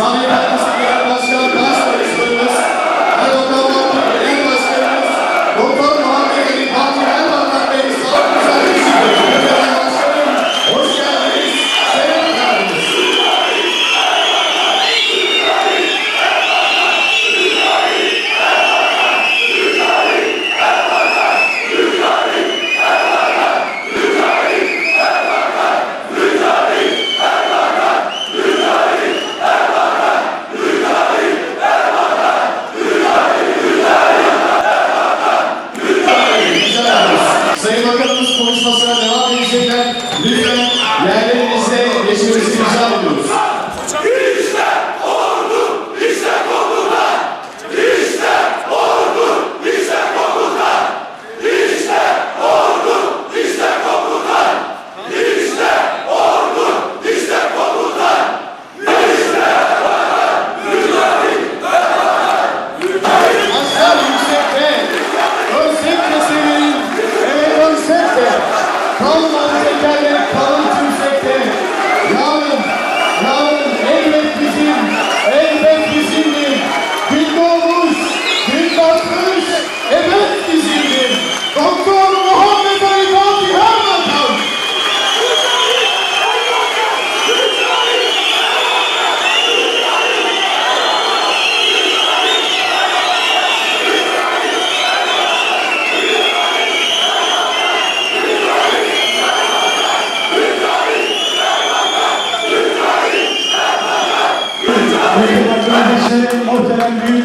Sorry.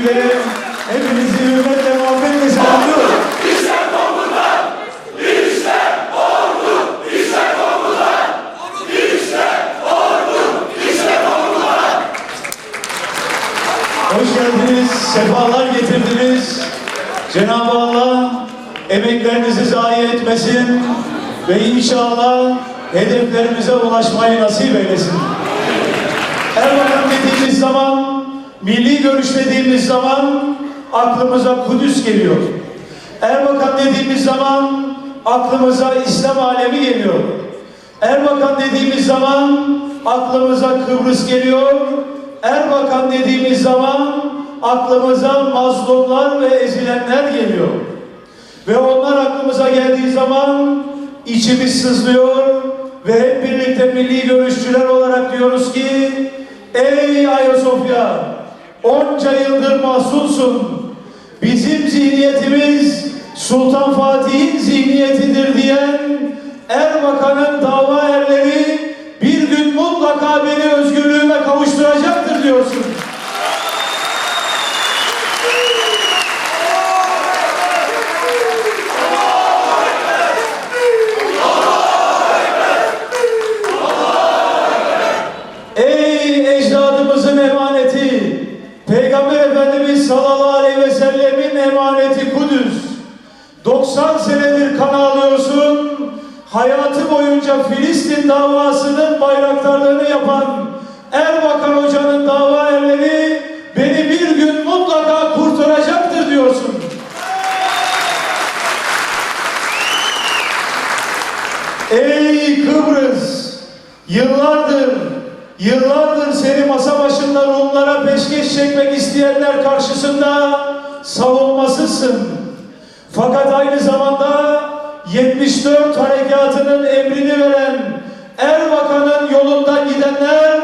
Büyüklerim, hepinizi hürmetle muhabbetle selamlıyorum. Hoş geldiniz, sefalar getirdiniz. Cenab-ı Allah emeklerinizi zayi etmesin ve inşallah hedeflerimize ulaşmayı nasip eylesin. Erbakan dediğimiz zaman, milli görüş dediğimiz zaman aklımıza Kudüs geliyor. Erbakan dediğimiz zaman aklımıza İslam alemi geliyor. Erbakan dediğimiz zaman aklımıza Kıbrıs geliyor. Erbakan dediğimiz zaman aklımıza mazlumlar ve ezilenler geliyor. Ve onlar aklımıza geldiği zaman içimiz sızlıyor ve hep birlikte milli görüşçüler olarak diyoruz ki Ey Ayasofya onca yıldır mahsulsun bizim zihniyetimiz Sultan Fatih'in zihniyetidir diyen Erbakan'ın dava erleri bir gün mutlaka beni özgürlüğüme kavuşturacaktır diyorsun. Hayatı boyunca Filistin davasının bayraktarlığını yapan Erbakan Hoca'nın dava erleri beni bir gün mutlaka kurtaracaktır diyorsun. Ey Kıbrıs! Yıllardır, yıllardır seni masa başında Rumlara peşkeş çekmek isteyenler karşısında savunmasızsın. Fakat aynı zamanda 74 harekatının emrini veren Erbakan'ın yolundan gidenler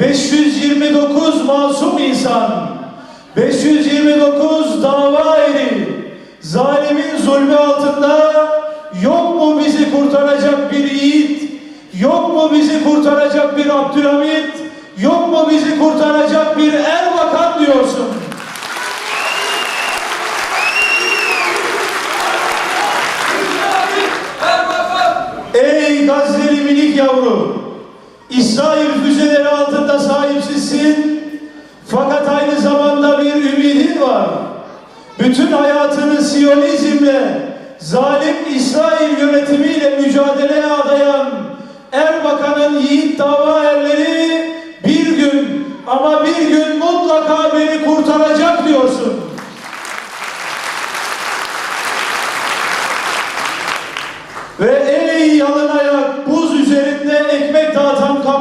529 masum insan, 529 dava eri, zalimin zulmü altında yok mu bizi kurtaracak bir yiğit, yok mu bizi kurtaracak bir Abdülhamit, yok mu bizi kurtaracak bir Erbakan diyorsun. Ey Gazze'li minik yavru, İsrail füzeleri altında sahipsizsin, fakat aynı zamanda bir ümidin var. Bütün hayatını Siyonizmle, zalim İsrail yönetimiyle mücadeleye adayan Erbakan'ın yiğit dava erleri bir gün ama bir gün mutlaka beni kurtaracak diyorsun.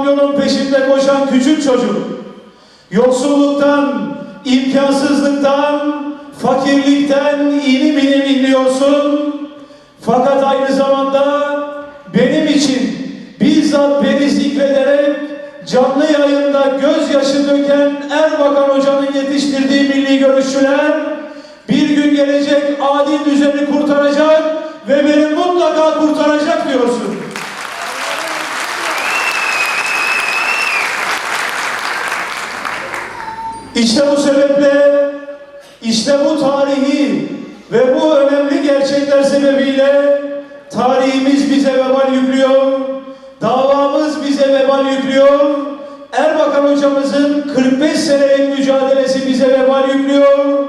Kamyonun peşinde koşan küçük çocuk. Yoksulluktan, imkansızlıktan, fakirlikten inim inim inliyorsun. Fakat aynı zamanda benim için bizzat beni zikrederek canlı yayında gözyaşı döken Erbakan Hoca'nın yetiştirdiği milli görüşçüler bir gün gelecek adil düzeni kurtaracak ve beni mutlaka kurtaracak diyorsun. İşte bu sebeple, işte bu tarihi ve bu önemli gerçekler sebebiyle tarihimiz bize vebal yüklüyor, davamız bize vebal yüklüyor, Erbakan hocamızın 45 senelik mücadelesi bize vebal yüklüyor,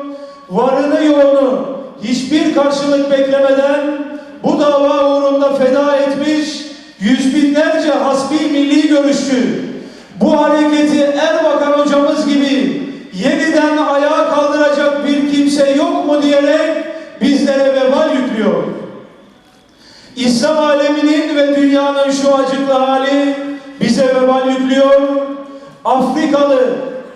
varını yoğunu hiçbir karşılık beklemeden bu dava uğrunda feda etmiş yüz binlerce hasbi milli görüşçü, bu hareketi Erbakan hocamız gibi yeniden ayağa kaldıracak bir kimse yok mu diyerek bizlere vebal yüklüyor. İslam aleminin ve dünyanın şu acıklı hali bize vebal yüklüyor. Afrikalı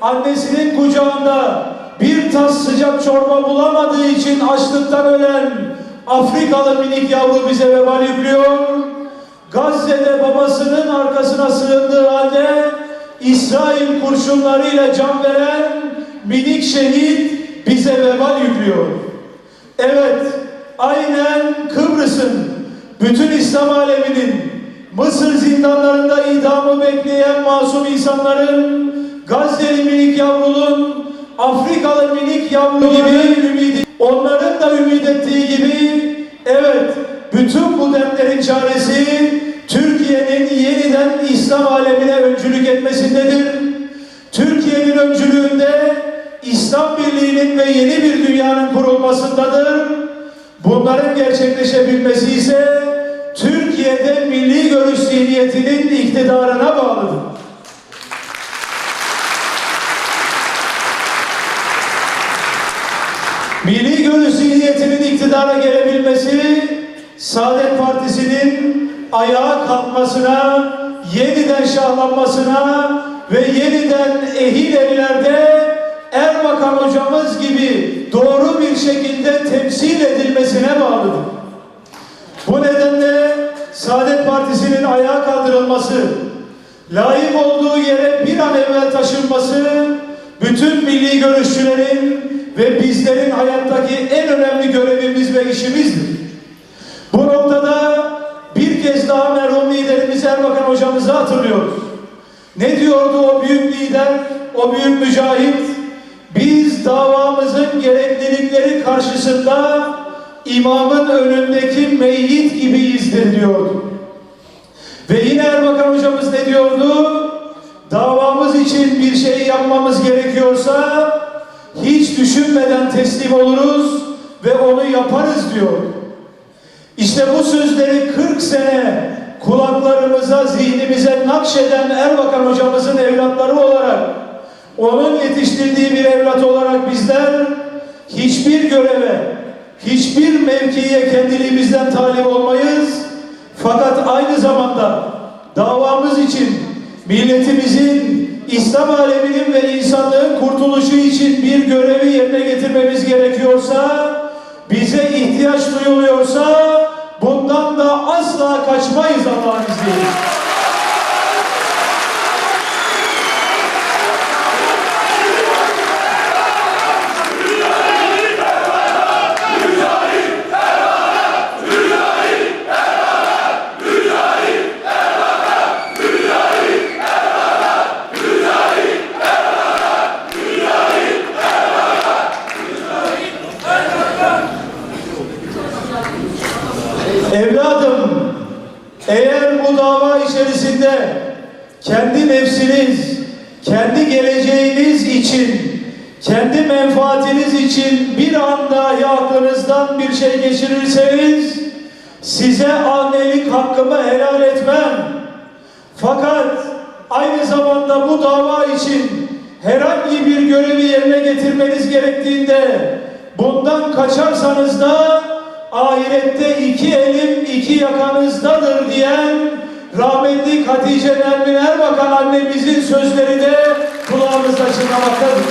annesinin kucağında bir tas sıcak çorba bulamadığı için açlıktan ölen Afrikalı minik yavru bize vebal yüklüyor. Gazze'de babasının arkasına sığındığı halde İsrail kurşunlarıyla can veren minik şehit bize vebal yüklüyor. Evet, aynen Kıbrıs'ın, bütün İslam aleminin, Mısır zindanlarında idamı bekleyen masum insanların, Gazze'li minik yavrunun, Afrikalı minik yavru gibi ümidi, onların da ümit ettiği gibi, evet, bütün bu dertlerin çaresi Türkiye'nin yeniden İslam alemine öncülük etmesindedir. Türkiye'nin öncülüğünde İslam Birliği'nin ve yeni bir dünyanın kurulmasındadır. Bunların gerçekleşebilmesi ise Türkiye'de milli görüş zihniyetinin iktidarına bağlıdır. Milli görüş zihniyetinin iktidara gelebilmesi Saadet Partisi'nin ayağa kalkmasına, yeniden şahlanmasına ve yeniden ehil ellerde Erbakan hocamız gibi doğru bir şekilde temsil edilmesine bağlıdır. Bu nedenle Saadet Partisi'nin ayağa kaldırılması, layık olduğu yere bir an evvel taşınması, bütün milli görüşçülerin ve bizlerin hayattaki en önemli görevimiz ve işimizdir. Bu noktada bir kez daha merhum liderimiz Erbakan hocamızı hatırlıyoruz. Ne diyordu o büyük lider, o büyük mücahit? Davamızın gereklilikleri karşısında imamın önündeki meyyit gibiyizdir diyordu. Ve yine Erbakan hocamız ne diyordu? Davamız için bir şey yapmamız gerekiyorsa hiç düşünmeden teslim oluruz ve onu yaparız diyor. İşte bu sözleri 40 sene kulaklarımıza, zihnimize nakşeden Erbakan hocamızın evlatları olarak, onun yetiştirdiği bir evlat olarak bizler hiçbir göreve, hiçbir mevkiye kendiliğimizden talip olmayız. Fakat aynı zamanda davamız için milletimizin, İslam aleminin ve insanlığın kurtuluşu için bir görevi yerine getirmemiz gerekiyorsa, bize ihtiyaç duyuluyorsa bundan da asla kaçmayız Allah'ın izniyle. İçin, kendi menfaatiniz için bir an dahi bir şey geçirirseniz size annelik hakkımı helal etmem. Fakat aynı zamanda bu dava için herhangi bir görevi yerine getirmeniz gerektiğinde bundan kaçarsanız da ahirette iki elim iki yakanızdadır diyen rahmetli Hatice Nermin Erbakan annemizin sözleri de kulağımızda çınlamaktadır.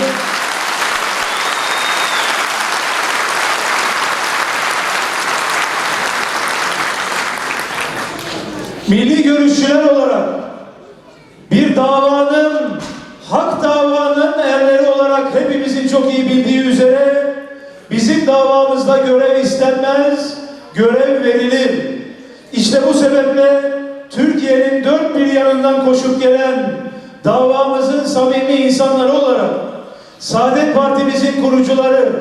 Milli görüşçüler olarak bir davanın, hak davanın erleri olarak hepimizin çok iyi bildiği üzere bizim davamızda görev istenmez, görev verilir. İşte bu sebeple Türkiye'nin dört bir yanından koşup gelen davamızın samimi insanları olarak Saadet Partimizin kurucuları,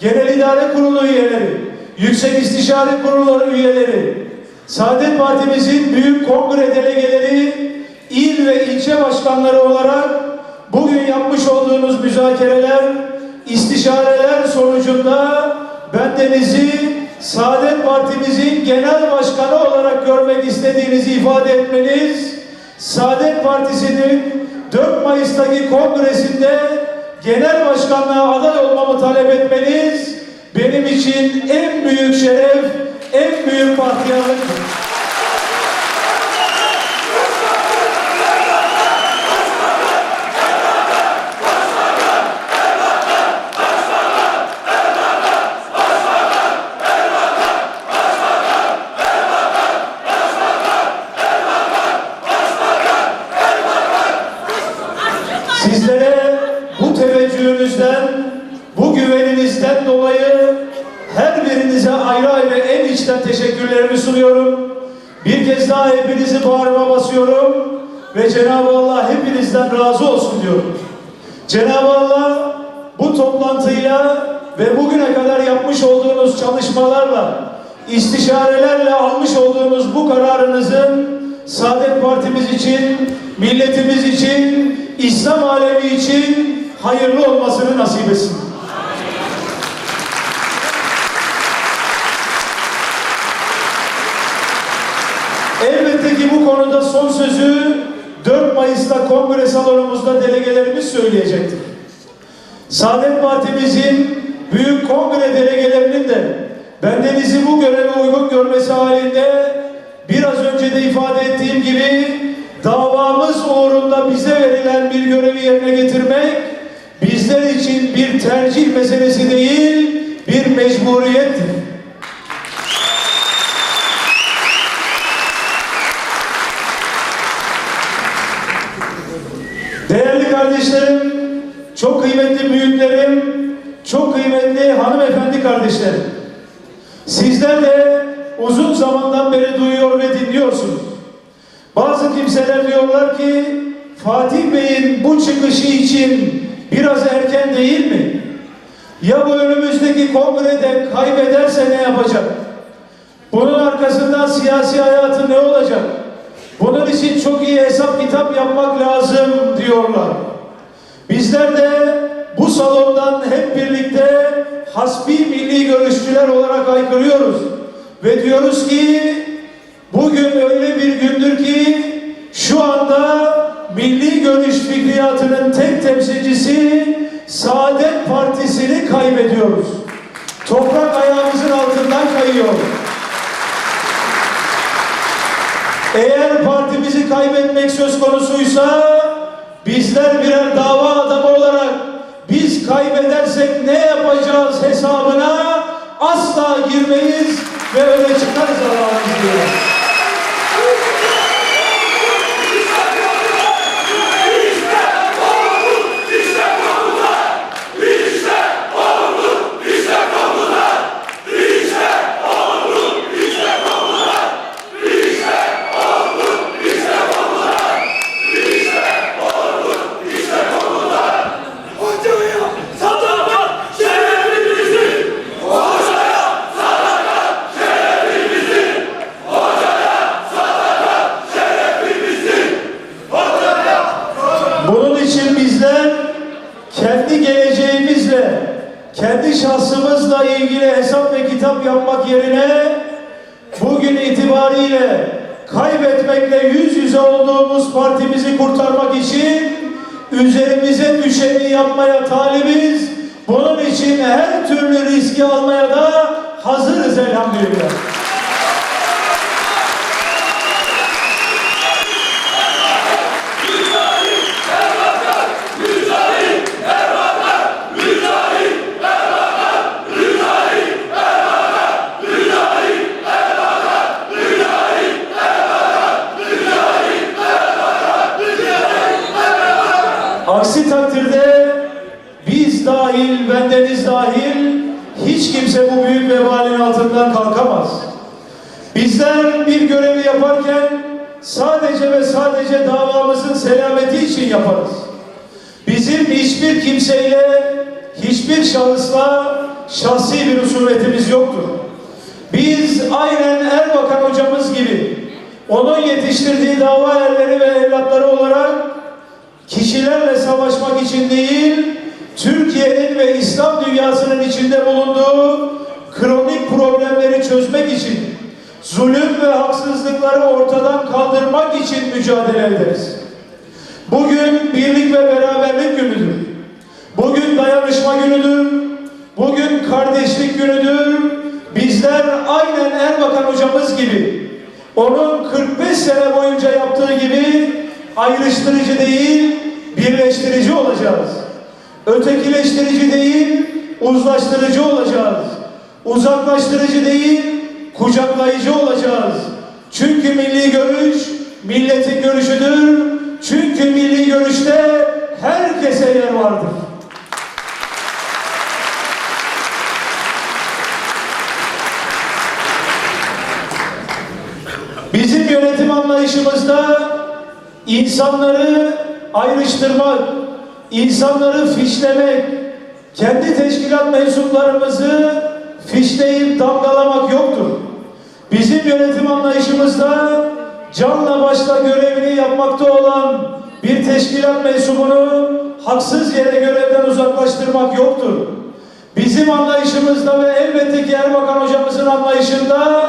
Genel İdare Kurulu üyeleri, Yüksek İstişare Kurulları üyeleri, Saadet Partimizin büyük kongre delegeleri, il ve ilçe başkanları olarak bugün yapmış olduğunuz müzakereler, istişareler sonucunda bendenizi Saadet Partimizin genel başkanı olarak görmek istediğinizi ifade etmeniz, Saadet Partisi'nin 4 Mayıs'taki kongresinde genel başkanlığa aday olmamı talep etmeniz benim için en büyük şeref, en büyük bahtiyarlıktır. İstişarelerle almış olduğunuz bu kararınızın Saadet Partimiz için, milletimiz için, İslam alemi için hayırlı olmasını nasip etsin. Elbette ki bu konuda son sözü 4 Mayıs'ta kongre salonumuzda delegelerimiz söyleyecektir. Saadet Partimizin büyük kongre delegelerinin de bendenizi bu göreve uygun görmesi halinde biraz önce de ifade ettiğim gibi davamız uğrunda bize verilen bir görevi yerine getirmek bizler için bir tercih meselesi değil, bir mecburiyettir. Değerli kardeşlerim, çok kıymetli büyüklerim, çok kıymetli hanımefendi kardeşlerim. Sizler de uzun zamandan beri duyuyor ve dinliyorsunuz. Bazı kimseler diyorlar ki Fatih Bey'in bu çıkışı için biraz erken değil mi? Ya bu önümüzdeki kongrede kaybederse ne yapacak? Bunun arkasından siyasi hayatı ne olacak? Bunun için çok iyi hesap kitap yapmak lazım diyorlar. Bizler de salondan hep birlikte hasbi milli görüşçüler olarak aykırıyoruz. Ve diyoruz ki bugün öyle bir gündür ki şu anda milli görüş fikriyatının tek temsilcisi Saadet Partisi'ni kaybediyoruz. Toprak ayağımızın altından kayıyor. Eğer partimizi kaybetmek söz konusuysa bizler birer dava adamı olarak biz kaybedersek ne yapacağız hesabına asla girmeyiz ve öyle çıkarız Allah'ın izniyle. Hocaya sadakat şerefimizi Bunun için bizler kendi geleceğimizle, kendi şahsımızla ilgili hesap ve kitap yapmak yerine bugün itibariyle kaybetmekle yüz yüze partimizi kurtarmak için üzerimize düşeni yapmaya talibiz. Bunun için her türlü riski almaya da hazırız elhamdülillah. Aksi takdirde biz dahil, bendeniz dahil hiç kimse bu büyük vebalin altından kalkamaz. Bizler bir görevi yaparken sadece ve sadece davamızın selameti için yaparız. Bizim hiçbir kimseyle, hiçbir şahısla şahsi bir husumetimiz yoktur. Biz aynen Erbakan hocamız gibi onun yetiştirdiği dava erleri ve evlatları olarak kişilerle savaşmak için değil, Türkiye'nin ve İslam dünyasının içinde bulunduğu kronik problemleri çözmek için, zulüm ve haksızlıkları ortadan kaldırmak için mücadele ederiz. Bugün birlik ve beraberlik günüdür. Bugün dayanışma günüdür. Bugün kardeşlik günüdür. Bizler aynen Erbakan hocamız gibi onun 45 sene boyunca yaptığı gibi ayrıştırıcı değil, birleştirici olacağız. Ötekileştirici değil, uzlaştırıcı olacağız. Uzaklaştırıcı değil, kucaklayıcı olacağız. Çünkü milli görüş milletin görüşüdür. Çünkü milli görüşte herkese yer vardır. Bizim yönetim anlayışımızda insanları ayrıştırmak, insanları fişlemek, kendi teşkilat mensuplarımızı fişleyip damgalamak yoktur. Bizim yönetim anlayışımızda canla başla görevini yapmakta olan bir teşkilat mensubunu haksız yere görevden uzaklaştırmak yoktur. Bizim anlayışımızda ve elbette ki Erbakan hocamızın anlayışında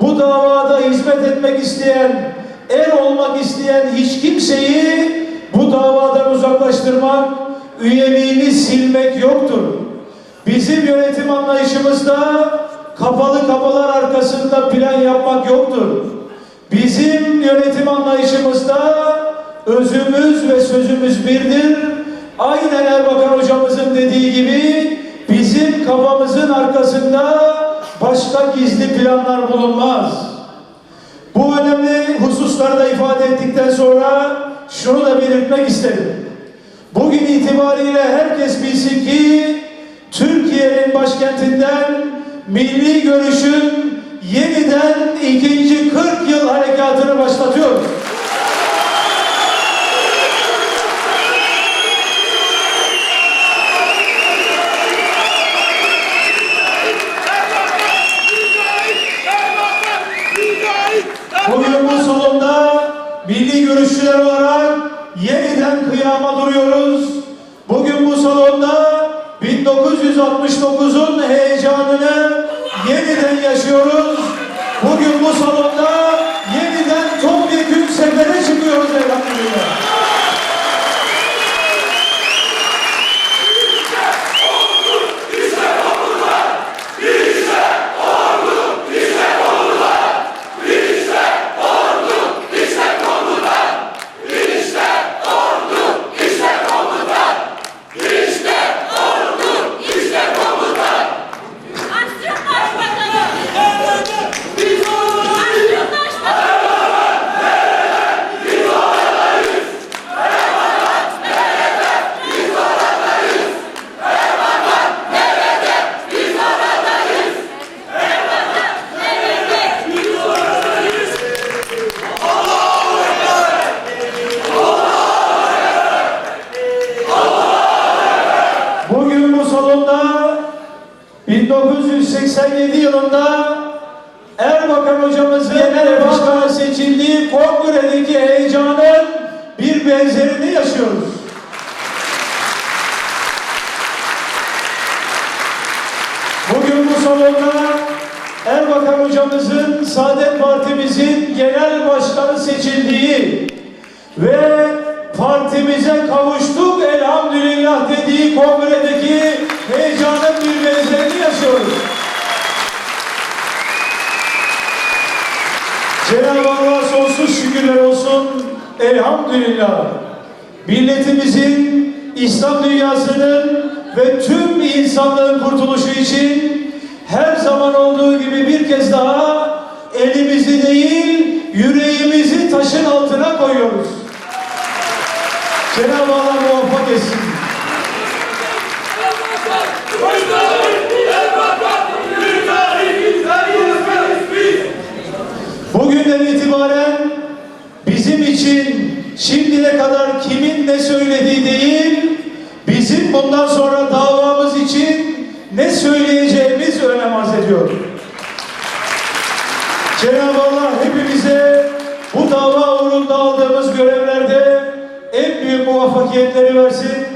bu davada hizmet etmek isteyen, er olmak isteyen hiç kimseyi bu davadan uzaklaştırmak, üyeliğini silmek yoktur. Bizim yönetim anlayışımızda kapalı kapılar arkasında plan yapmak yoktur. Bizim yönetim anlayışımızda özümüz ve sözümüz birdir. Aynen Erbakan hocamızın dediği gibi bizim kafamızın arkasında başka gizli planlar bulunmaz. Bu önemli hususları da ifade ettikten sonra şunu da belirtmek isterim. Bugün itibariyle herkes bilsin ki Türkiye'nin başkentinden milli görüşün yeniden ikinci 40 yıl harekatını başlatıyor. Bugün bu salonda milli görüşçüler olarak yeniden kıyama duruyoruz. Bugün bu salonda 1969'un heyecanını yeniden yaşıyoruz. Bugün bu salonda yeniden topyekun sefere çıkıyoruz elhamdülillah. Aksiyon başbakanı! Aksiyon başbakanı! Bugün bu salonda 1987 yılında Erbakan hocamızın genel başkanı seçildiği kongredeki heyecanın bir benzerini yaşıyoruz. hocamızın Saadet Partimizin genel başkanı seçildiği ve partimize kavuştuk elhamdülillah dediği kongredeki heyecanın bir benzerini yaşıyoruz. Cenab-ı Allah sonsuz şükürler olsun. Elhamdülillah. Milletimizin, İslam dünyasının ve tüm insanlığın kurtuluşu için her zaman olduğu gibi bir kez daha elimizi değil, yüreğimizi taşın altına koyuyoruz. Cenab-ı Allah muvaffak etsin. Bugünden itibaren bizim için şimdiye kadar kimin ne söylediği değil, bizim bundan sonra davamız için ne söyleyeceğimiz önem arz ediyor. Cenab-ı Allah hepimize bu dava uğrunda aldığımız görevlerde en büyük muvaffakiyetleri versin,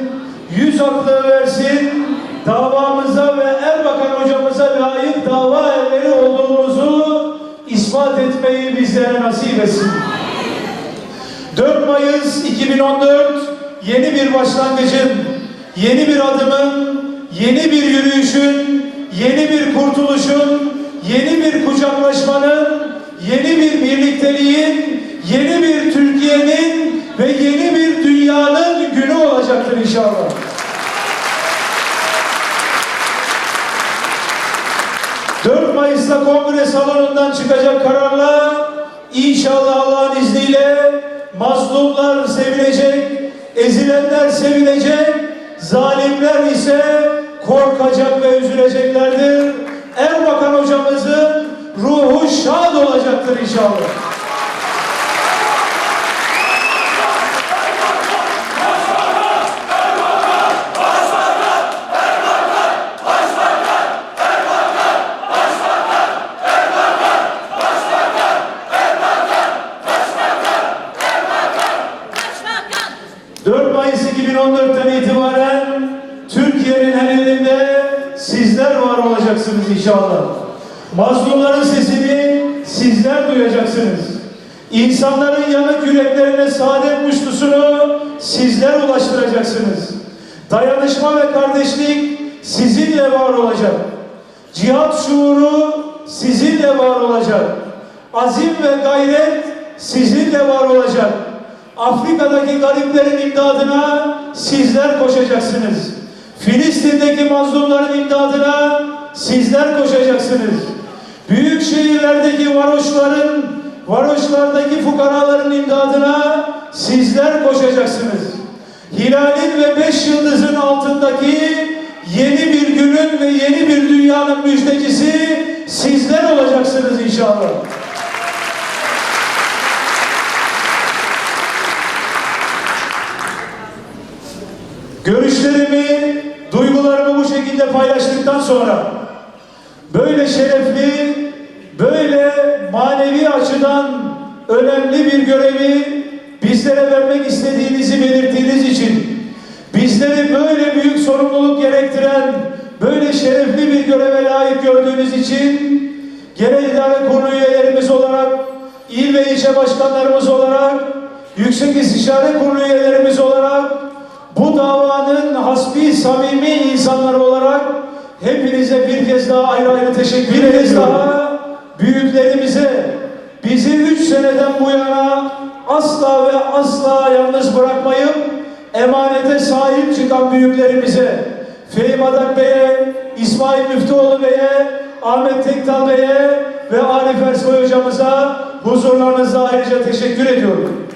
yüz aklı versin, davamıza ve Erbakan hocamıza layık dava erleri olduğumuzu ispat etmeyi bizlere nasip etsin. 4 Mayıs 2014 yeni bir başlangıcın, yeni bir adımın, yeni bir yürüyüşün, yeni bir kurtuluşun, yeni bir kucaklaşmanın, yeni bir birlikteliğin, yeni bir Türkiye'nin ve yeni bir dünyanın günü olacaktır inşallah. ...4 Mayıs'ta kongre salonundan çıkacak kararla... ...inşallah Allah'ın izniyle... ...mazlumlar sevilecek... ...ezilenler sevilecek... ...zalimler ise korkacak ve üzüleceklerdir. Erbakan hocamızın ruhu şad olacaktır inşallah. Başbakan. 4 Mayıs 2014'ten itibaren Türkiye'nin her elinde sizler var olacaksınız inşallah. Mazlumların sesini sizler duyacaksınız. İnsanların yanık yüreklerine saadet muştusunu sizler ulaştıracaksınız. Dayanışma ve kardeşlik sizinle var olacak. Cihat şuuru sizinle var olacak. Azim ve gayret sizinle var olacak. Afrika'daki gariplerin imdadına sizler koşacaksınız. Filistin'deki mazlumların imdadına sizler koşacaksınız. Büyük şehirlerdeki varoşların, varoşlardaki fukaraların imdadına sizler koşacaksınız. Hilalin ve beş yıldızın altındaki yeni bir günün ve yeni bir dünyanın müjdecisi sizler olacaksınız inşallah. Görüşlerimi, duygularımı bu şekilde paylaştıktan sonra böyle şerefli, önemli bir görevi bizlere vermek istediğinizi belirttiğiniz için bizleri böyle büyük sorumluluk gerektiren, böyle şerefli bir göreve layık gördüğünüz için genel idare kurulu üyelerimiz olarak, il ve ilçe başkanlarımız olarak, yüksek istişare kurulu üyelerimiz olarak bu davanın hasbi samimi insanları olarak hepinize bir kez daha ayrı ayrı teşekkür kez daha büyüklerimize bizi üç seneden bu yana asla ve asla yalnız bırakmayıp emanete sahip çıkan büyüklerimize Fehim Adak Bey'e, İsmail Müftüoğlu Bey'e, Ahmet Tektal Bey'e ve Arif Ersoy hocamıza huzurlarınızda ayrıca teşekkür ediyorum.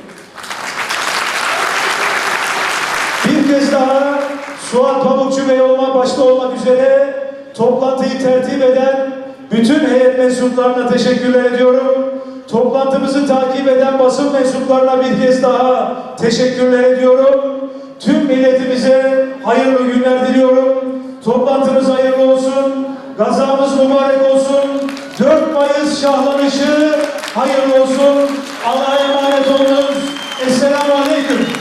Bir kez daha Suat Pamukçu Bey olma başta olmak üzere toplantıyı tertip eden bütün heyet mensuplarına teşekkürler ediyorum. Toplantımızı takip eden basın mensuplarına bir kez daha teşekkürler ediyorum. Tüm milletimize hayırlı günler diliyorum. Toplantımız hayırlı olsun. Gazamız mübarek olsun. 4 Mayıs şahlanışı hayırlı olsun. Allah'a emanet olunuz. Esselamu Aleyküm.